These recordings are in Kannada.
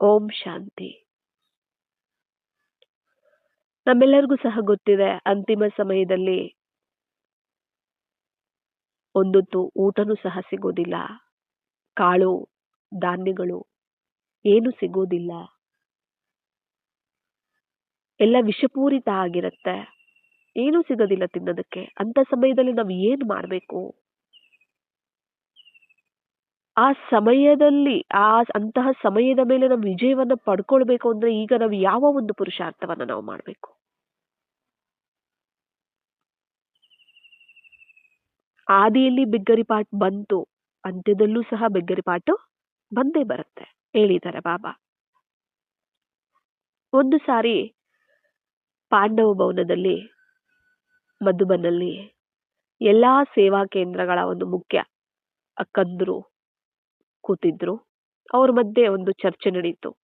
ಓಂ ಶಾಂತಿ. ನಮ್ಮೆಲ್ಲರಿಗೂ ಸಹ ಗೊತ್ತಿದೆ, ಅಂತಿಮ ಸಮಯದಲ್ಲಿ ಒಂದೊತ್ತು ಊಟನೂ ಸಹ ಸಿಗೋದಿಲ್ಲ. ಕಾಳು, ಧಾನ್ಯಗಳು ಏನು ಸಿಗೋದಿಲ್ಲ. ಎಲ್ಲ ವಿಷಪೂರಿತ ಆಗಿರುತ್ತೆ. ಏನೂ ಸಿಗೋದಿಲ್ಲ ತಿನ್ನೋದಕ್ಕೆ. ಅಂತ ಸಮಯದಲ್ಲಿ ನಾವು ಏನು ಮಾಡಬೇಕು? ಆ ಸಮಯದಲ್ಲಿ, ಆ ಅಂತಹ ಸಮಯದ ಮೇಲೆ ನಮ್ಮ ವಿಜಯವನ್ನು ಪಡ್ಕೊಳ್ಬೇಕು ಅಂದ್ರೆ ಈಗ ನಾವು ಯಾವ ಒಂದು ಪುರುಷಾರ್ಥವನ್ನು ನಾವು ಮಾಡಬೇಕು? ಆದಿಯಲ್ಲಿ ಬೆಗ್ಗರಿಪಾಟ್ ಬಂತು, ಅಂತ್ಯದಲ್ಲೂ ಸಹ ಬೆಗ್ಗರಿಪಾಟು ಬಂದೇ ಬರುತ್ತೆ. ಹೇಳಿದ್ದಾರೆ ಬಾಬಾ. ಒಂದು ಸಾರಿ ಪಾಂಡವ ಭವನದಲ್ಲಿ, ಮಧುಬನಲ್ಲಿ ಎಲ್ಲಾ ಸೇವಾ ಕೇಂದ್ರಗಳ ಒಂದು ಮುಖ್ಯ ಅಕ್ಕಂದ್ರು ಕೂತಿದ್ರು. ಅವ್ರ ಮಧ್ಯೆ ಒಂದು ಚರ್ಚೆ ನಡೀತು.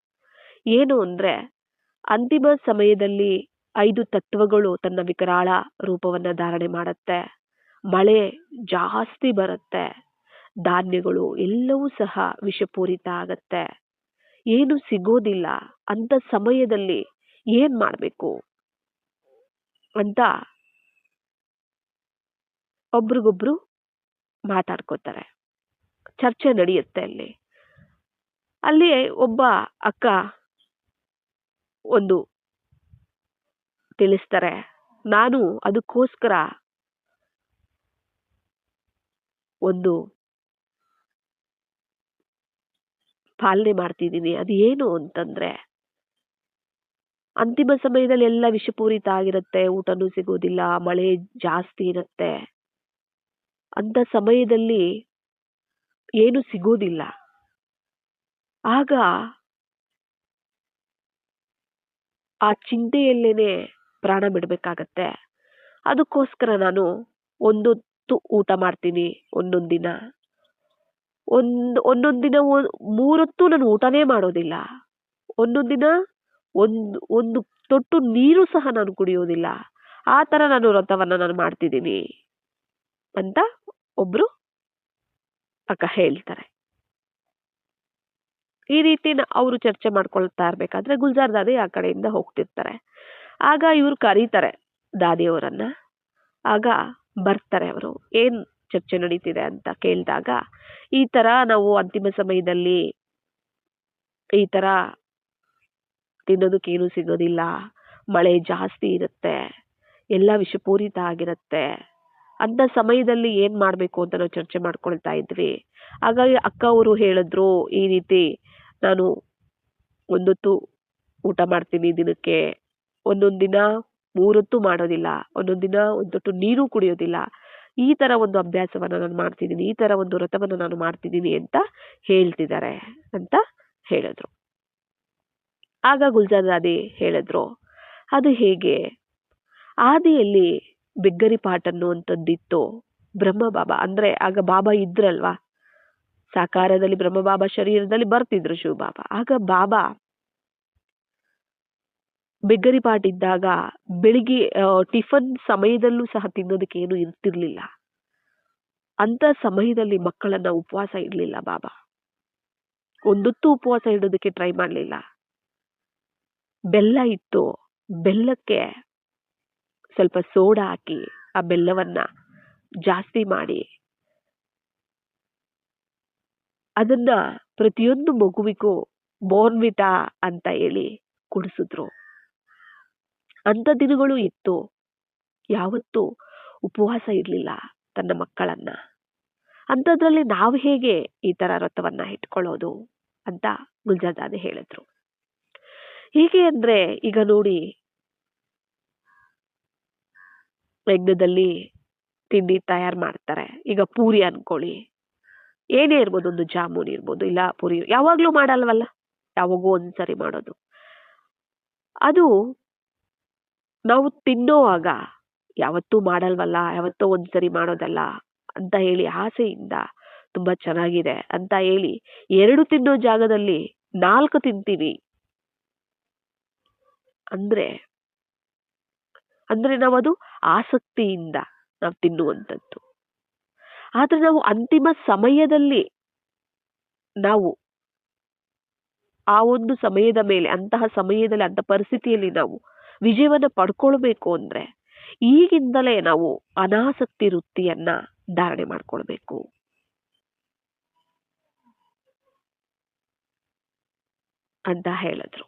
ಏನು ಅಂದ್ರೆ, ಅಂತಿಮ ಸಮಯದಲ್ಲಿ ಐದು ತತ್ವಗಳು ತನ್ನ ವಿಕರಾಳ ರೂಪವನ್ನ ಧಾರಣೆ ಮಾಡುತ್ತೆ. ಮಳೆ ಜಾಸ್ತಿ ಬರುತ್ತೆ. ಧಾನ್ಯಗಳು ಎಲ್ಲವೂ ಸಹ ವಿಷಪೂರಿತ ಆಗತ್ತೆ. ಏನು ಸಿಗೋದಿಲ್ಲ. ಅಂತ ಸಮಯದಲ್ಲಿ ಏನ್ ಮಾಡಬೇಕು? ಅಂತ ಒಬ್ರಿಗೊಬ್ರು ಮಾತಾಡ್ಕೋತಾರೆ. ಚರ್ಚೆ ನಡೆಯುತ್ತೆ ಅಲ್ಲಿ. ಅಲ್ಲಿ ಒಬ್ಬ ಅಕ್ಕ ಒಂದು ತಿಳಿಸ್ತಾರೆ, ನಾನು ಅದಕ್ಕೋಸ್ಕರ ಒಂದು ಪಾಲನೆ ಮಾಡ್ತಿದ್ದೀನಿ. ಅದು ಏನು ಅಂತಂದ್ರೆ, ಅಂತಿಮ ಸಮಯದಲ್ಲಿ ಎಲ್ಲ ವಿಷಪೂರಿತ ಆಗಿರುತ್ತೆ, ಊಟನೂ ಸಿಗೋದಿಲ್ಲ ಮಳೆ ಜಾಸ್ತಿ ಇರುತ್ತೆ. ಅಂತ ಸಮಯದಲ್ಲಿ ಏನು ಸಿಗೋದಿಲ್ಲ ಆಗ ಆ ಚಿಂತೆಯಲ್ಲೇನೆ ಪ್ರಾಣ ಬಿಡಬೇಕಾಗತ್ತೆ. ಅದಕ್ಕೋಸ್ಕರ ನಾನು ಒಂದೊತ್ತು ಊಟ ಮಾಡ್ತೀನಿ ಒಂದೊಂದು ದಿನ. ಒಂದು, ಒಂದೊಂದು ದಿನ ಮೂರೊತ್ತು ನಾನು ಊಟನೇ ಮಾಡೋದಿಲ್ಲ. ಒಂದೊಂದು ದಿನ ಒಂದು ಒಂದು ತೊಟ್ಟು ನೀರು ಸಹ ನಾನು ಕುಡಿಯೋದಿಲ್ಲ ಆ ಥರ ನಾನು ವ್ರತವನ್ನು ನಾನು ಮಾಡ್ತಿದ್ದೀನಿ. ಅಂತ ಒಬ್ರು ಅಕ್ಕ ಹೇಳ್ತಾರೆ. ಈ ರೀತಿ ಅವರು ಚರ್ಚೆ ಮಾಡ್ಕೊಳ್ತಾ ಇರ್ಬೇಕಾದ್ರೆ ಗುಲ್ಜಾರ್ ದಾದಿ ಆ ಕಡೆಯಿಂದ ಹೋಗ್ತಿರ್ತಾರೆ. ಆಗ ಇವರು ಕರೀತಾರೆ ದಾದಿಯವರನ್ನ. ಆಗ ಬರ್ತಾರೆ ಅವರು, ಏನ್ ಚರ್ಚೆ ನಡೀತಿದೆ ಅಂತ ಕೇಳಿದಾಗ, ಈ ತರ ನಾವು ಅಂತಿಮ ಸಮಯದಲ್ಲಿ ಈ ತರ ತಿನ್ನೋದಕ್ಕೇನು ಸಿಗೋದಿಲ್ಲ, ಮಳೆ ಜಾಸ್ತಿ ಇರುತ್ತೆ, ಎಲ್ಲ ವಿಷಪೂರಿತ ಆಗಿರುತ್ತೆ ಅಂತ ಸಮಯದಲ್ಲಿ ಏನು ಮಾಡಬೇಕು ಅಂತ ನಾವು ಚರ್ಚೆ ಮಾಡ್ಕೊಳ್ತಾ ಇದ್ವಿ. ಹಾಗಾಗಿ ಅಕ್ಕ ಅವರು ಹೇಳಿದ್ರು, ಈ ರೀತಿ ನಾನು ಒಂದೊತ್ತು ಊಟ ಮಾಡ್ತೀನಿ ದಿನಕ್ಕೆ. ಒಂದೊಂದು ದಿನ ಮೂರೊತ್ತು ಮಾಡೋದಿಲ್ಲ, ಒಂದೊಂದು ದಿನ ಒಂದೊಟ್ಟು ನೀರು ಕುಡಿಯೋದಿಲ್ಲ. ಈ ತರ ಒಂದು ಅಭ್ಯಾಸವನ್ನ ನಾನು ಮಾಡ್ತಿದ್ದೀನಿ, ಈ ತರ ಒಂದು ವ್ರತವನ್ನ ನಾನು ಮಾಡ್ತಿದ್ದೀನಿ ಅಂತ ಹೇಳ್ತಿದ್ದಾರೆ ಅಂತ ಹೇಳಿದ್ರು. ಆಗ ಗುಲ್ಜಾರ್ ದಾದಿ ಹೇಳಿದ್ರು, ಅದು ಹೇಗೆ? ಆದಿಯಲ್ಲಿ ಬೆಗ್ಗರಿ ಪಾಟ್ ಅನ್ನುವಂಥದ್ದಿತ್ತು. ಬ್ರಹ್ಮ ಬಾಬಾ ಅಂದ್ರೆ ಆಗ ಬಾಬಾ ಇದ್ರಲ್ವಾ? ಸಾಕಾರದಲ್ಲಿ ಬ್ರಹ್ಮ ಬಾಬಾ ಶರೀರದಲ್ಲಿ ಬರ್ತಿದ್ರು ಶಿವ ಬಾಬಾ ಆಗ ಬಾಬಾ ಬೆಗ್ಗರಿ ಪಾಟ್ ಇದ್ದಾಗ ಬೆಳಿಗ್ಗೆ ಟಿಫನ್ ಸಮಯದಲ್ಲೂ ಸಹ ತಿನ್ನೋದಕ್ಕೆ ಏನು ಇರ್ತಿರ್ಲಿಲ್ಲ. ಅಂತ ಸಮಯದಲ್ಲಿ ಮಕ್ಕಳನ್ನ ಉಪವಾಸ ಇರ್ಲಿಲ್ಲ ಬಾಬಾ. ಒಂದೊತ್ತು ಉಪವಾಸ ಇಡೋದಕ್ಕೆ ಟ್ರೈ ಮಾಡಲಿಲ್ಲ. ಬೆಲ್ಲ ಇತ್ತು. ಬೆಲ್ಲಕ್ಕೆ ಸ್ವಲ್ಪ ಸೋಡಾ ಹಾಕಿ ಆ ಬೆಲ್ಲವನ್ನ ಜಾಸ್ತಿ ಮಾಡಿ. ಅದನ್ನ ಪ್ರತಿಯೊಂದು ಮಗುವಿಗೂ ಬೋರ್ನ್ವಿಟಾ ಅಂತ ಹೇಳಿ ಕುಡಿಸಿದ್ರು. ಅಂಥ ದಿನಗಳು ಇತ್ತು. ಯಾವತ್ತೂ ಉಪವಾಸ ಇರಲಿಲ್ಲ ತನ್ನ ಮಕ್ಕಳನ್ನ. ಅಂಥದ್ರಲ್ಲಿ ನಾವು ಹೇಗೆ ಈ ಥರ ವ್ರತವನ್ನ ಇಟ್ಕೊಳ್ಳೋದು ಅಂತ ಗುಲ್ಜಾದಾದೆ ಹೇಳಿದ್ರು. ಹೀಗೆ ಅಂದರೆ ಈಗ ನೋಡಿ ಯಜ್ಞದಲ್ಲಿ ತಿಂಡಿ ತಯಾರು ಮಾಡ್ತಾರೆ. ಈಗ ಪೂರಿ ಅನ್ಕೊಳ್ಳಿ. ಏನೇ ಇರ್ಬೋದು ಒಂದು ಜಾಮೂನ್ ಇರ್ಬೋದು, ಇಲ್ಲ ಪೂರಿ, ಯಾವಾಗಲೂ ಮಾಡಲ್ವಲ್ಲ? ಯಾವಾಗೂ ಒಂದ್ಸರಿ ಮಾಡೋದು. ಅದು ನಾವು ತಿನ್ನೋವಾಗ ಯಾವತ್ತೂ ಮಾಡಲ್ವಲ್ಲ, ಯಾವತ್ತೋ ಒಂದ್ಸರಿ ಮಾಡೋದಲ್ಲ ಅಂತ ಹೇಳಿ ಆಸೆಯಿಂದ ತುಂಬಾ ಚೆನ್ನಾಗಿದೆ ಅಂತ ಹೇಳಿ ಎರಡು ತಿನ್ನೋ ಜಾಗದಲ್ಲಿ ನಾಲ್ಕು ತಿಂತೀವಿ ಅಂದ್ರೆ ಅಂದ್ರೆ ಅದು ಆಸಕ್ತಿಯಿಂದ ನಾವು ತಿನ್ನುವಂಥದ್ದು. ಆದರೆ ನಾವು ಅಂತಿಮ ಸಮಯದಲ್ಲಿ ನಾವು ಆ ಒಂದು ಸಮಯದ ಮೇಲೆ, ಅಂತಹ ಸಮಯದಲ್ಲಿ ಅಂತ ಪರಿಸ್ಥಿತಿಯಲ್ಲಿ ನಾವು ವಿಜಯವನ್ನು ಪಡ್ಕೊಳ್ಬೇಕು ಅಂದರೆ ಈಗಿಂದಲೇ ನಾವು ಅನಾಸಕ್ತಿ ವೃತ್ತಿಯನ್ನ ಧಾರಣೆ ಮಾಡ್ಕೊಳ್ಬೇಕು. ಅಂತ ಹೇಳಿದ್ರು.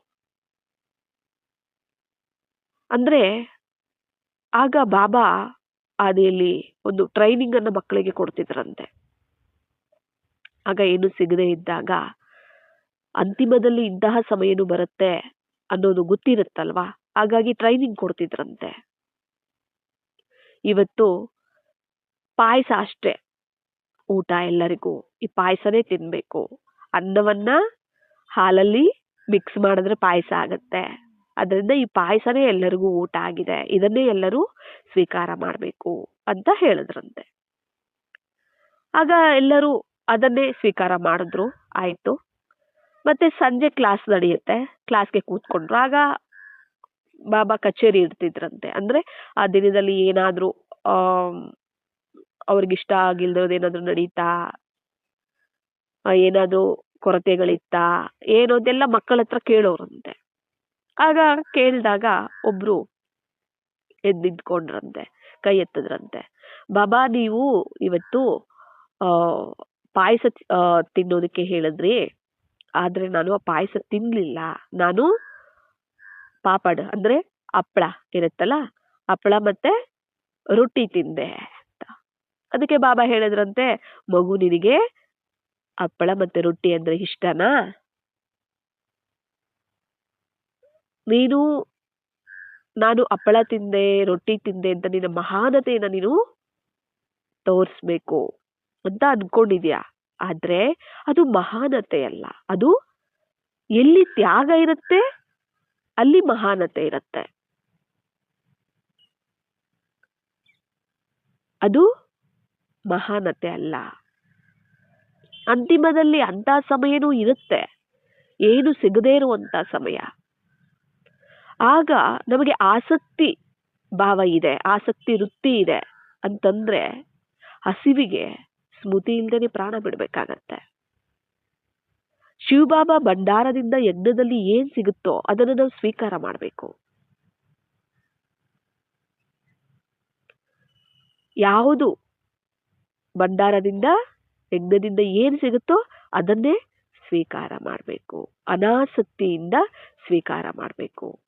ಅಂದ್ರೆ ಆಗ ಬಾಬಾ ಆನೆಯಲ್ಲಿ ಒಂದು ಟ್ರೈನಿಂಗ್ ಅನ್ನ ಮಕ್ಕಳಿಗೆ ಕೊಡ್ತಿದ್ರಂತೆ. ಆಗ ಏನು ಸಿಗದೇ ಇದ್ದಾಗ ಅಂತಿಮದಲ್ಲಿ ಇಂತಹ ಸಮಯನು ಬರುತ್ತೆ ಅನ್ನೋದು ಗೊತ್ತಿರುತ್ತಲ್ವಾ? ಹಾಗಾಗಿ ಟ್ರೈನಿಂಗ್ ಕೊಡ್ತಿದ್ರಂತೆ. ಇವತ್ತು ಪಾಯಸ ಅಷ್ಟೇ. ಊಟ ಎಲ್ಲರಿಗೂ. ಈ ಪಾಯಸನೇ ತಿನ್ನಬೇಕು ಅನ್ನವನ್ನ ಹಾಲಲ್ಲಿ ಮಿಕ್ಸ್ ಮಾಡಿದ್ರೆ ಪಾಯಸ ಆಗತ್ತೆ. ಅದರಿಂದ ಈ ಪಾಯಸನೇ ಎಲ್ಲರಿಗೂ ಊಟ ಆಗಿದೆ. ಇದನ್ನೇ ಎಲ್ಲರೂ ಸ್ವೀಕಾರ ಮಾಡಬೇಕು ಅಂತ ಹೇಳಿದ್ರಂತೆ. ಆಗ ಎಲ್ಲರೂ ಅದನ್ನೇ ಸ್ವೀಕಾರ ಮಾಡಿದ್ರು. ಆಯಿತು. ಮತ್ತೆ ಸಂಜೆ ಕ್ಲಾಸ್ ನಡೆಯುತ್ತೆ. ಕ್ಲಾಸ್ಗೆ ಕೂತ್ಕೊಂಡ್ರು. ಆಗ ಬಾಬಾ ಕಚೇರಿ ಇಡ್ತಿದ್ರಂತೆ. ಅಂದ್ರೆ ಆ ದಿನದಲ್ಲಿ ಏನಾದರೂ ಅವ್ರಿಗಿಷ್ಟ ಏನಾದ್ರು ನಡೀತಾ? ಏನಾದರೂ ಕೊರತೆಗಳಿತ್ತಾ? ಏನೋದೆಲ್ಲ ಮಕ್ಕಳ ಹತ್ರ ಕೇಳೋರಂತೆ. ಆಗ ಕೇಳಿದಾಗ ಒಬ್ರು ಎದ್ದು ನಿಂತ್ಕೊಂಡ್ರಂತೆ ಕೈ ಎತ್ತಿದ್ರಂತೆ. ಬಾಬಾ, ನೀವು ಇವತ್ತು ಪಾಯಸ ತಿನ್ನೋದಕ್ಕೆ ಹೇಳಿದ್ರಿ. ಆದ್ರೆ ನಾನು ಆ ಪಾಯಸ ತಿನ್ಲಿಲ್ಲ. ನಾನು ಪಾಪಡ್, ಅಂದ್ರೆ ಹಪ್ಪಳ ಇರುತ್ತಲ್ಲ, ಹಪ್ಪಳ ಮತ್ತೆ ರೊಟ್ಟಿ ತಿಂದೆ ಅಂತ. ಅದಕ್ಕೆ ಬಾಬಾ ಹೇಳಿದ್ರಂತೆ, ಮಗು ನಿನಗೆ ಹಪ್ಪಳ ಮತ್ತೆ ರೊಟ್ಟಿ ಅಂದ್ರೆ ಇಷ್ಟನಾ? ನೀನು, ನಾನು ಹಪ್ಪಳ ತಿಂದೆ, ರೊಟ್ಟಿ ತಿಂದೆ ಅಂತ ನಿನ್ನ ಮಹಾನತೆಯನ್ನ ನೀನು ತೋರಿಸ್ಬೇಕು ಅಂತ ಅನ್ಕೊಂಡಿದ್ಯಾ? ಆದರೆ ಅದು ಮಹಾನತೆ ಅಲ್ಲ. ಅದು ಎಲ್ಲಿ ತ್ಯಾಗ ಇರುತ್ತೆ, ಅಲ್ಲಿ ಮಹಾನತೆ ಇರುತ್ತೆ. ಅದು ಮಹಾನತೆ ಅಲ್ಲ. ಅಂತಿಮದಲ್ಲಿ ಅಂಥ ಸಮಯನೂ ಇರುತ್ತೆ. ಏನು ಸಿಗದೇ ಇರುವಂತ ಸಮಯ. ಆಗ ನಮಗೆ ಆಸಕ್ತಿ ಭಾವ ಇದೆ, ಆಸಕ್ತಿ ವೃತ್ತಿ ಇದೆ ಅಂತಂದರೆ ಹಸಿವಿಗೆ ಸ್ಮೃತಿ ಇಲ್ದೇನೆ ಪ್ರಾಣ ಬಿಡಬೇಕಾಗತ್ತೆ. ಶಿವಬಾಬಾ ಭಂಡಾರದಿಂದ ಯಜ್ಞದಲ್ಲಿ ಏನು ಸಿಗುತ್ತೋ ಅದನ್ನು ನಾವು ಸ್ವೀಕಾರ ಮಾಡಬೇಕು. ಯಾವುದು ಭಂಡಾರದಿಂದ, ಯಜ್ಞದಿಂದ ಏನು ಸಿಗುತ್ತೋ ಅದನ್ನೇ ಸ್ವೀಕಾರ ಮಾಡಬೇಕು. ಅನಾಸಕ್ತಿಯಿಂದ ಸ್ವೀಕಾರ ಮಾಡಬೇಕು.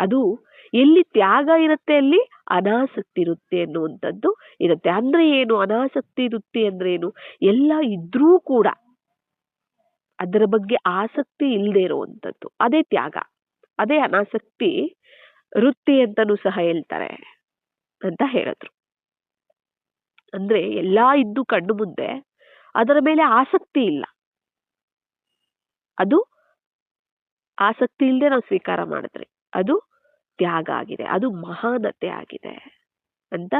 ಅದು ಎಲ್ಲಿ ತ್ಯಾಗ ಇರುತ್ತೆ ಅಲ್ಲಿ ಅನಾಸಕ್ತಿ ಇರುತ್ತೆ ಅನ್ನುವಂಥದ್ದು ಇರುತ್ತೆ. ಅಂದ್ರೆ ಏನು? ಅನಾಸಕ್ತಿ ವೃತ್ತಿ ಅಂದ್ರೆ ಏನು? ಎಲ್ಲ ಇದ್ರೂ ಕೂಡ ಅದರ ಬಗ್ಗೆ ಆಸಕ್ತಿ ಇಲ್ಲದೆ ಇರುವಂಥದ್ದು. ಅದೇ ತ್ಯಾಗ. ಅದೇ ಅನಾಸಕ್ತಿ ವೃತ್ತಿ ಅಂತಲೂ ಸಹ ಹೇಳ್ತಾರೆ ಅಂತ ಹೇಳಿದ್ರು. ಅಂದ್ರೆ ಎಲ್ಲ ಇದ್ದು ಕಣ್ಣು ಮುಂದೆ ಅದರ ಮೇಲೆ ಆಸಕ್ತಿ ಇಲ್ಲ. ಅದು ಆಸಕ್ತಿ ಇಲ್ಲದೆ ನಾವು ಸ್ವೀಕಾರ ಮಾಡಿದ್ರಿ. ಅದು ತ್ಯಾಗ ಆಗಿದೆ, ಅದು ಮಹಾನತೆ ಆಗಿದೆ ಅಂತ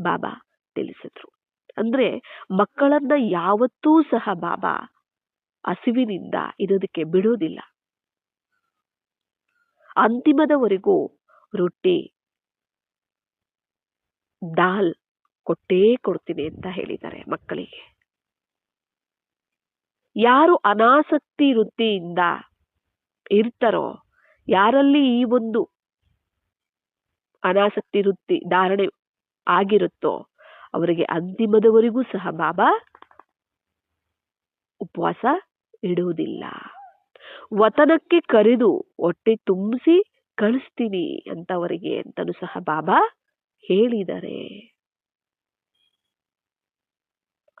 ಬಾಬಾ ತಿಳಿಸಿದ್ರು. ಅಂದ್ರೆ ಮಕ್ಕಳನ್ನ ಯಾವತ್ತೂ ಸಹ ಬಾಬಾ ಹಸಿವಿನಿಂದ ಇರೋದಕ್ಕೆ ಬಿಡೋದಿಲ್ಲ. ಅಂತಿಮದವರೆಗೂ ರೊಟ್ಟಿ, ದಾಲ್ ಕೊಟ್ಟೇ ಕೊಡ್ತೀನಿ ಅಂತ ಹೇಳಿದ್ದಾರೆ ಮಕ್ಕಳಿಗೆ. ಯಾರು ಅನಾಸಕ್ತಿ ವೃತ್ತಿಯಿಂದ ಇರ್ತಾರೋ ಯಾರಲ್ಲಿ ಈ ಒಂದು ಅನಾಸಕ್ತಿ ವೃತ್ತಿ ಧಾರಣೆ ಆಗಿರುತ್ತೋ ಅವರಿಗೆ ಅಂತಿಮದವರೆಗೂ ಸಹ ಬಾಬಾ ಉಪವಾಸ ಇಡುವುದಿಲ್ಲ. ವತನಕ್ಕೆ ಕರೆದು ಹೊಟ್ಟೆ ತುಂಬಿಸಿ ಕಳಿಸ್ತೀನಿ ಅಂತ ಅವರಿಗೆ ಅಂತಲೂ ಸಹ ಬಾಬಾ ಹೇಳಿದರೆ.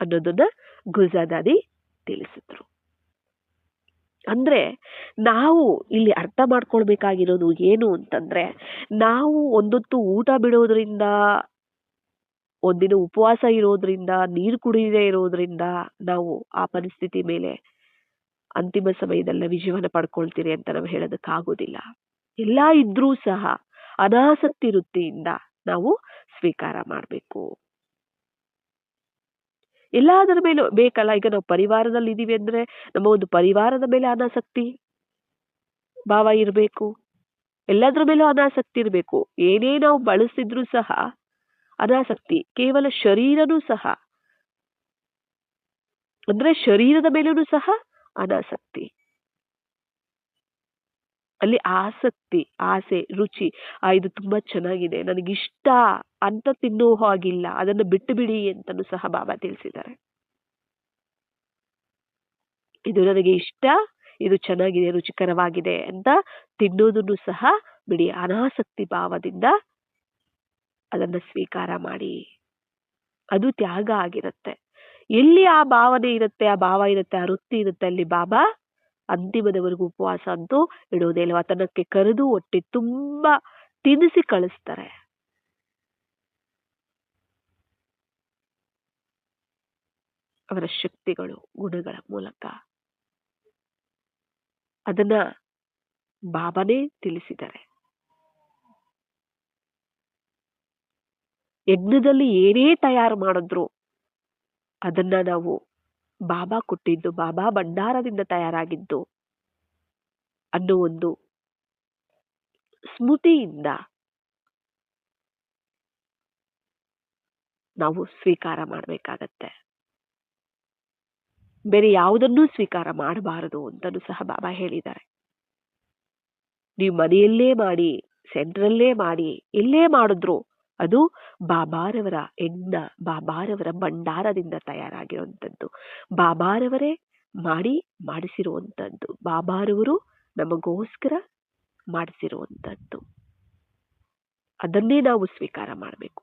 ಅನ್ನೋದನ್ನ ಗುಲ್ಜಾದಾದಿ ತಿಳಿಸಿದ್ರು. ಅಂದ್ರೆ ನಾವು ಇಲ್ಲಿ ಅರ್ಥ ಮಾಡ್ಕೊಳ್ಬೇಕಾಗಿರೋದು ಏನು ಅಂತಂದ್ರೆ ನಾವು ಒಂದೊತ್ತು ಊಟ ಬಿಡೋದ್ರಿಂದ, ಒಂದಿನ ಉಪವಾಸ ಇರೋದ್ರಿಂದ, ನೀರು ಕುಡಿಯದೇ ಇರೋದ್ರಿಂದ ನಾವು ಆ ಪರಿಸ್ಥಿತಿ ಮೇಲೆ ಅಂತಿಮ ಸಮಯದಲ್ಲ ವಿಜಯವನ್ನ ಪಡ್ಕೊಳ್ತೀರಿ ಅಂತ ನಾವು ಹೇಳೋದಕ್ಕಾಗೋದಿಲ್ಲ. ಎಲ್ಲ ಇದ್ರೂ ಸಹ ಅನಾಸಕ್ತಿ ವೃತ್ತಿಯಿಂದ ನಾವು ಸ್ವೀಕಾರ ಮಾಡಬೇಕು. ಎಲ್ಲದರ ಮೇಲೂ ಬೇಕಲ್ಲ, ಈಗ ನಾವು ಪರಿವಾರದಲ್ಲಿ ಇದೀವಿ ಅಂದ್ರೆ ನಮ್ಮ ಒಂದು ಪರಿವಾರದ ಮೇಲೆ ಅನಾಸಕ್ತಿ ಭಾವ ಇರಬೇಕು. ಎಲ್ಲದ್ರ ಮೇಲೂ ಅನಾಸಕ್ತಿ ಇರಬೇಕು. ಏನೇ ನಾವು ಬಳಸಿದ್ರೂ ಸಹ ಅನಾಸಕ್ತಿ, ಕೇವಲ ಶರೀರನೂ ಸಹ ಅಂದ್ರೆ ಶರೀರದ ಮೇಲೂ ಸಹ ಅನಾಸಕ್ತಿ. ಅಲ್ಲಿ ಆಸಕ್ತಿ, ಆಸೆ, ರುಚಿ, ಆ ಇದು ತುಂಬಾ ಚೆನ್ನಾಗಿದೆ. ನನಗಿಷ್ಟ ಅಂತ ತಿನ್ನೋ ಹಾಗಿಲ್ಲ. ಅದನ್ನು ಬಿಟ್ಟು ಬಿಡಿ ಅಂತಲೂ ಸಹ ಬಾಬಾ ತಿಳಿಸಿದ್ದಾರೆ. ಇದು ನನಗೆ ಇಷ್ಟ. ಇದು ಚೆನ್ನಾಗಿದೆ, ರುಚಿಕರವಾಗಿದೆ ಅಂತ ತಿನ್ನೋದನ್ನು ಸಹ ಬಿಡಿ. ಅನಾಸಕ್ತಿ ಭಾವದಿಂದ ಅದನ್ನು ಸ್ವೀಕಾರ ಮಾಡಿ. ಅದು ತ್ಯಾಗ ಆಗಿರುತ್ತೆ. ಎಲ್ಲಿ ಆ ಭಾವನೆ ಇರುತ್ತೆ, ಆ ಭಾವ ಇರುತ್ತೆ, ಆ ವೃತ್ತಿ ಇರುತ್ತೆ ಅಲ್ಲಿ ಬಾಬಾ? ಅಂತಿಮದವರೆಗೂ ಉಪವಾಸ ಅಂತೂ ಇಡೋದೇ ಇಲ್ಲ. ವತನಕ್ಕೆ ಕರೆದು ಹೊಟ್ಟೆ ತುಂಬಾ ತಿನ್ನಿಸಿ ಕಳಿಸ್ತಾರೆ. ಅವರ ಶಕ್ತಿಗಳು, ಗುಣಗಳ ಮೂಲಕ. ಅದನ್ನ ಬಾಬಾನೇ ತಿಳಿಸಿದ್ದಾರೆ. ಯಜ್ಞದಲ್ಲಿ ಏನೇ ತಯಾರು ಮಾಡಿದ್ರು ಅದನ್ನ ನಾವು ಬಾಬಾ ಕೊಟ್ಟಿದ್ದು, ಬಾಬಾ ಭಂಡಾರದಿಂದ ತಯಾರಾಗಿದ್ದು ಅನ್ನೋ ಒಂದು ಸ್ಮೃತಿಯಿಂದ ನಾವು ಸ್ವೀಕಾರ ಮಾಡಬೇಕಾಗತ್ತೆ. ಬೇರೆ ಯಾವುದನ್ನೂ ಸ್ವೀಕಾರ ಮಾಡಬಾರದು ಅಂತಲೂ ಸಹ ಬಾಬಾ ಹೇಳಿದ್ದಾರೆ. ನೀವು ಮನೆಯಲ್ಲೇ ಮಾಡಿ ಸೆಂಟ್ರಲ್ಲೇ ಮಾಡಿ ಎಲ್ಲೇ ಮಾಡಿದ್ರು ಅದು ಬಾಬಾರವರ ಎಣ್ಣ, ಬಾಬಾರವರ ಭಂಡಾರದಿಂದ ತಯಾರಾಗಿರುವಂಥದ್ದು ಬಾಬಾರವರೇ ಮಾಡಿ ಮಾಡಿಸಿರುವಂಥದ್ದು ಬಾಬಾರವರು ನಮಗೋಸ್ಕರ ಮಾಡಿಸಿರುವಂಥದ್ದು ಅದನ್ನೇ ನಾವು ಸ್ವೀಕಾರ ಮಾಡಬೇಕು.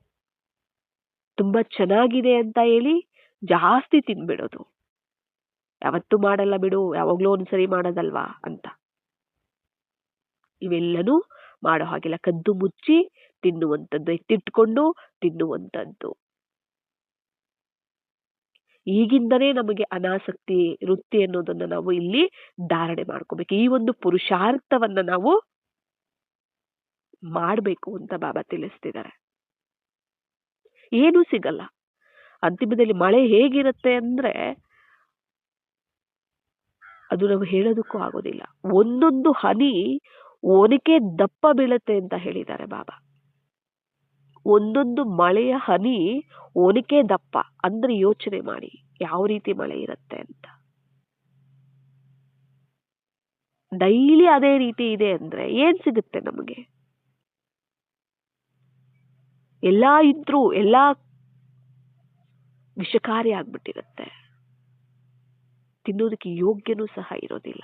ತುಂಬಾ ಚೆನ್ನಾಗಿದೆ ಅಂತ ಹೇಳಿ ಜಾಸ್ತಿ ತಿನ್ಬಿಡೋದು. ಯಾವತ್ತೂ ಮಾಡಲ್ಲ ಬಿಡು, ಯಾವಾಗ್ಲೂ ಒಂದ್ಸರಿ ಮಾಡೋದಲ್ವಾ ಅಂತ. ಇವೆಲ್ಲನೂ ಮಾಡೋ ಹಾಗಿಲ್ಲ. ಕದ್ದು ಮುಚ್ಚಿ ತಿನ್ನುವಂಥದ್ದು ಎತ್ತಿಟ್ಕೊಂಡು ತಿನ್ನುವಂಥದ್ದು. ಈಗಿಂದನೇ ನಮಗೆ ಅನಾಸಕ್ತಿ, ವೃತ್ತಿ ಅನ್ನೋದನ್ನ ನಾವು ಇಲ್ಲಿ ಧಾರಣೆ ಮಾಡ್ಕೋಬೇಕು. ಈ ಒಂದು ಪುರುಷಾರ್ಥವನ್ನ ನಾವು ಮಾಡಬೇಕು ಅಂತ ಬಾಬಾ ತಿಳಿಸ್ತಿದ್ದಾರೆ. ಏನೂ ಸಿಗಲ್ಲ. ಅಂತಿಮದಲ್ಲಿ ಮಳೆ ಹೇಗಿರುತ್ತೆ ಅಂದ್ರೆ ಅದು ನಾವು ಹೇಳೋದಕ್ಕೂ ಆಗೋದಿಲ್ಲ. ಒಂದೊಂದು ಹನಿ ಒನಕೆ ದಪ್ಪ ಬೀಳುತ್ತೆ ಅಂತ ಹೇಳಿದ್ದಾರೆ ಬಾಬಾ. ಒಂದೊಂದು ಮಳೆಯ ಹನಿ ಒನಕೆ ದಪ್ಪ ಅಂದ್ರೆ ಯೋಚನೆ ಮಾಡಿ, ಯಾವ ರೀತಿ ಮಳೆ ಇರುತ್ತೆ ಅಂತ. ಡೈಲಿ ಅದೇ ರೀತಿ ಇದೆ ಅಂದ್ರೆ ಏನ್ ಸಿಗುತ್ತೆ ನಮಗೆ? ಎಲ್ಲಾ ಇದ್ರು, ಎಲ್ಲಾ ವಿಷಕಾರಿ ಆಗ್ಬಿಟ್ಟಿರುತ್ತೆ. ತಿನ್ನೋದಕ್ಕೆ ಯೋಗ್ಯನೂ ಸಹ ಇರೋದಿಲ್ಲ.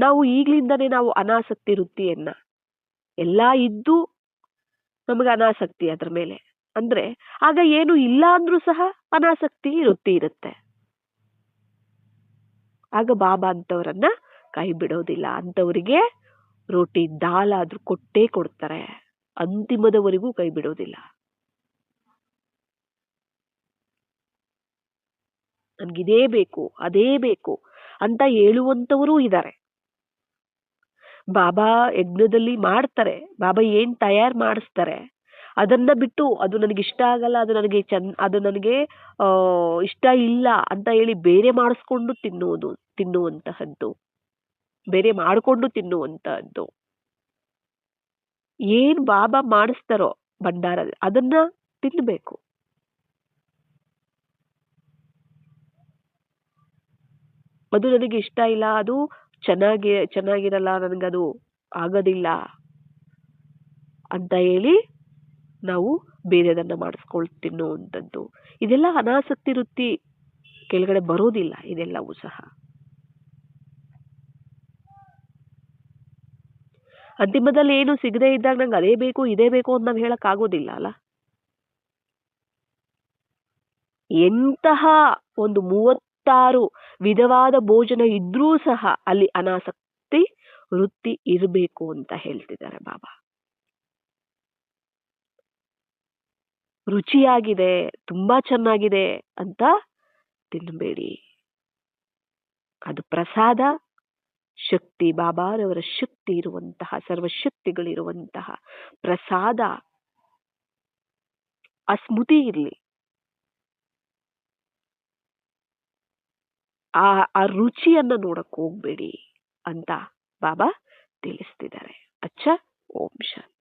ನಾವು ಈಗ್ಲಿಂದನೇ ನಾವು ಅನಾಸಕ್ತಿ ವೃತ್ತಿಯನ್ನ ಎಲ್ಲ ಇದ್ದು ನಮಗೆ ಅನಾಸಕ್ತಿ ಅದ್ರ ಮೇಲೆ. ಅಂದ್ರೆ ಆಗ ಏನು ಇಲ್ಲ ಅಂದ್ರೂ ಸಹ ಅನಾಸಕ್ತಿ ವೃತ್ತಿ ಇರುತ್ತೆ. ಆಗ ಬಾಬಾ ಅಂತವರನ್ನ ಕೈ ಬಿಡೋದಿಲ್ಲ. ಅಂಥವರಿಗೆ ರೋಟಿ ದಾಲ್ ಆದ್ರೂ ಕೊಟ್ಟೇ ಕೊಡ್ತಾರೆ. ಅಂತಿಮದವರೆಗೂ ಕೈ ಬಿಡೋದಿಲ್ಲ. ನನ್ಗಿದೇ ಬೇಕು, ಅದೇ ಬೇಕು ಅಂತ ಹೇಳುವಂಥವರೂ ಇದ್ದಾರೆ ಬಾಬಾ ಯಜ್ಞದಲ್ಲಿ ಮಾಡ್ತಾರೆ. ಬಾಬಾ ಏನ್ ತಯಾರು ಮಾಡಿಸ್ತಾರೆ? ಅದನ್ನ ಬಿಟ್ಟು ಅದು ನನಗೆ ಇಷ್ಟ ಆಗಲ್ಲ, ಅದು ನನಗೆ ಚಂದ ಅದು ನನಗೆ ಇಷ್ಟ ಇಲ್ಲ ಅಂತ ಹೇಳಿ ಬೇರೆ ಮಾಡಿಸ್ಕೊಂಡು ತಿನ್ನುವುದು, ತಿನ್ನುವಂತಹದ್ದು. ಬೇರೆ ಮಾಡಿಕೊಂಡು ತಿನ್ನುವಂತಹದ್ದು. ಏನ್ ಬಾಬಾ ಮಾಡಿಸ್ತಾರೋ ಭಂಡಾರ ಅದನ್ನ ತಿನ್ಬೇಕು. ಅದು ನನಗೆ ಇಷ್ಟ ಇಲ್ಲ, ಅದು ಚೆನ್ನಾಗಿ, ಚೆನ್ನಾಗಿರಲ್ಲ, ನನಗದು ಆಗೋದಿಲ್ಲ ಅಂತ ಹೇಳಿ ನಾವು ಬೇರೆದನ್ನ ಮಾಡಿಸ್ಕೊಳ್ ತಿನ್ನುವಂಥದ್ದು ಇದೆಲ್ಲ ಅನಾಸಕ್ತಿ ವೃತ್ತಿ ಕೆಳಗಡೆ ಬರೋದಿಲ್ಲ, ಇದೆಲ್ಲವೂ ಸಹ. ಅಂತಿಮದಲ್ಲಿ ಏನು ಸಿಗದೆ ಇದ್ದಾಗ ನಂಗೆ ಅದೇ ಬೇಕು, ಇದೇ ಬೇಕು ಅಂತ ನಾವು ಹೇಳೋಕ್ಕಾಗೋದಿಲ್ಲ ಅಲ್ಲ? ಎಂತಹ ಒಂದು ಮೂವತ್ತಾರು ವಿಧವಾದ ಭೋಜನ ಇದ್ರೂ ಸಹ ಅಲ್ಲಿ ಅನಾಸಕ್ತಿ, ವೃತ್ತಿ ಇರಬೇಕು ಅಂತ ಹೇಳ್ತಿದ್ದಾರೆ ಬಾಬಾ. ರುಚಿಯಾಗಿದೆ, ತುಂಬಾ ಚೆನ್ನಾಗಿದೆ ಅಂತ ತಿನ್ನಬೇಡಿ ಅದು ಪ್ರಸಾದ, ಶಕ್ತಿ ಬಾಬಾರವರ ಶಕ್ತಿ ಇರುವಂತಹ, ಸರ್ವಶಕ್ತಿಗಳಿರುವಂತಹ ಪ್ರಸಾದ. ಆ ಸ್ಮೃತಿ ಇರಲಿ. ಆ ಆ ರುಚಿಯನ್ನ ನೋಡಕ್ ಹೋಗ್ಬೇಡಿ ಅಂತ ಬಾಬಾ ತಿಳಿಸ್ತಿದ್ದಾರೆ. ಅಚ್ಚ ಓಂ ಶಾಂತಿ